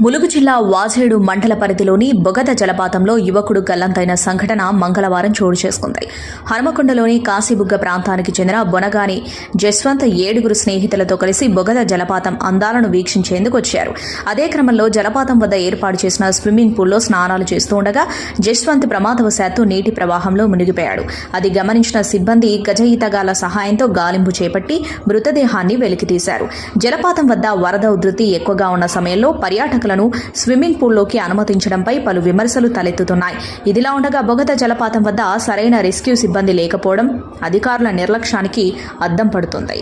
ములుగు జిల్లా వాజేడు మండల పరిధిలోని బొగద జలపాతంలో యువకుడు గల్లంతైన సంఘటన మంగళవారం చోటు చేసుకుంది. హనుమకొండలోని కాశీబుగ్గ ప్రాంతానికి చెందిన బొనగాని జస్వంత్ ఏడుగురు స్నేహితులతో కలిసి బొగద జలపాతం అందాలను వీక్షించేందుకు వచ్చారు. అదే క్రమంలో జలపాతం వద్ద ఏర్పాటు చేసిన స్విమ్మింగ్ పూల్లో స్నానాలు చేస్తూ ఉండగా జస్వంత్ ప్రమాదవశాత్తు నీటి ప్రవాహంలో మునిగిపోయాడు. అది గమనించిన సిబ్బంది గజ ఈతగాల సహాయంతో గాలింపు చేపట్టి మృతదేహాన్ని వెలికితీశారు. జలపాతం వద్ద వరద ఉధృతి ఎక్కువగా ఉన్న సమయంలో పర్యాటకులను స్విమ్మింగ్ పూల్లోకి అనుమతించడంపై పలు విమర్శలు తలెత్తుతున్నాయి. ఇదిలా ఉండగా బొగత జలపాతం వద్ద సరైన రెస్క్యూ సిబ్బంది లేకపోవడం అధికారుల నిర్లక్ష్యానికి అద్దం పడుతుంది.